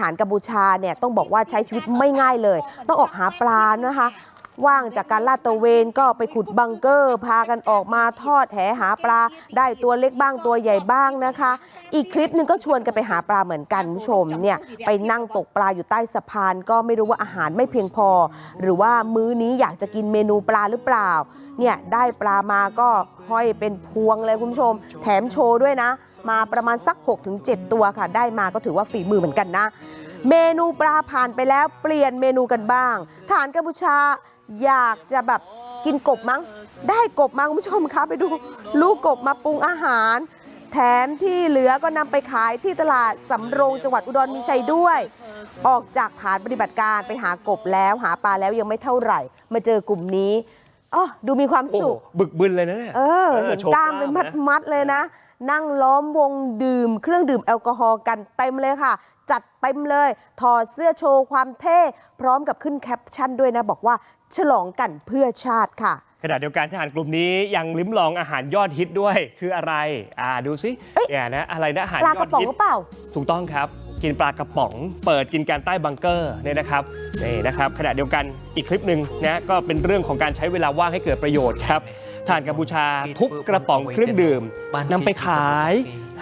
ฐานกัมพูชาเนี่ยต้องบอกว่าใช้ชีวิตไม่ง่ายเลย ต้องออกหาปลานะคะ ว่างจากการลาดตระเวนก็ไปขุดบังเกอร์ พากันออกมาทอดแหหาปลา ได้ตัวเล็กบ้างตัวใหญ่บ้างนะคะ อีกคลิปหนึ่งก็ชวนกันไปหาปลาเหมือนกันคุณผู้ชมเนี่ยไปนั่งตกปลาอยู่ใต้สะพาน ก็ไม่รู้ว่าอาหารไม่เพียงพอ หรือว่ามื้อนี้อยากจะกินเมนูปลาหรือเปล่าเนี่ยได้ปลามาก็ห้อยเป็นพวงเลยคุณผู้ชม แถมโชว์ด้วยนะ มาประมาณสัก 6-7 ตัวค่ะ ได้มาก็ถือว่าฝีมือเหมือนกันนะ เมนูปลาผ่านไปแล้วเปลี่ยนเมนูกันบ้างทหารกัมพูชาอยากจะแบบกินกบมั้ง ได้กบมาคุณผู้ชมคะไปดู ลูกกบมาปรุงอาหาร แถมที่เหลือก็นำไปขายที่ตลาดสำโรงจังหวัดอุดรมีชัยด้วย ออกจากฐานปฏิบัติการไปหากบแล้วหาปลาแล้วยังไม่เท่าไหร่ มาเจอกลุ่มนี้อ๋อดูมีความโอ้สุข บึกบึนเลยนะเนี่ยเออเออเห็นโชว์กล้ามเป็นกล้ามนะมัดๆเลยนะ นั่งล้อมวงดื่ม เครื่องดื่มแอลกอฮอล์กันเต็มเลยค่ะ จัดเต็มเลย ถอดเสื้อโชว์ความเท่ พร้อมกับขึ้นแคปชั่นด้วยนะ บอกว่าฉลองกันเพื่อชาติค่ะ ขณะเดียวกันทหารกลุ่มนี้ยังลิ้มลองอาหารยอดฮิตด้วยคืออะไร อ่าดูสิเอ้ย เนี่ยนะอะไรนะอาหารปลายกอระดป๋องฮิตหรือเปล่า ถูกต้องครับ กินปลากระป๋อง เปิดกินการใต้บังเกอร์เนี่ยนะครับนี่นะครับขณะเดียวกันอีกคลิปหนึ่งนะก็เป็นเรื่องของการใช้เวลาว่างให้เกิดประโยชน์ครับทหารกัมพูชาทุบกระป๋องเครื่องดื่มนำไปขาย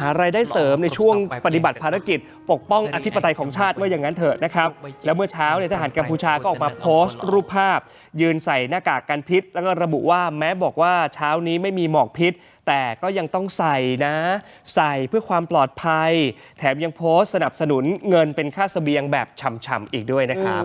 หารายได้เสริมในช่วงปฏิบัติภารกิจ ปกป้องอธิปไตยของชาติว่าอย่างนั้นเถอะนะครับ แล้วเมื่อเช้าเนี่ยทหารกัมพูชาก็ออกมาโพสต์รูปภาพ ยืนใส่หน้ากากกันพิษ แล้วก็ระบุว่าแม้บอกว่าเช้านี้ไม่มีหมอกพิษ แต่ก็ยังต้องใส่นะ ใส่เพื่อความปลอดภัย แถมยังโพสต์สนับสนุนเงินเป็นค่าเสบียงแบบฉ่ำๆอีกด้วยนะครับ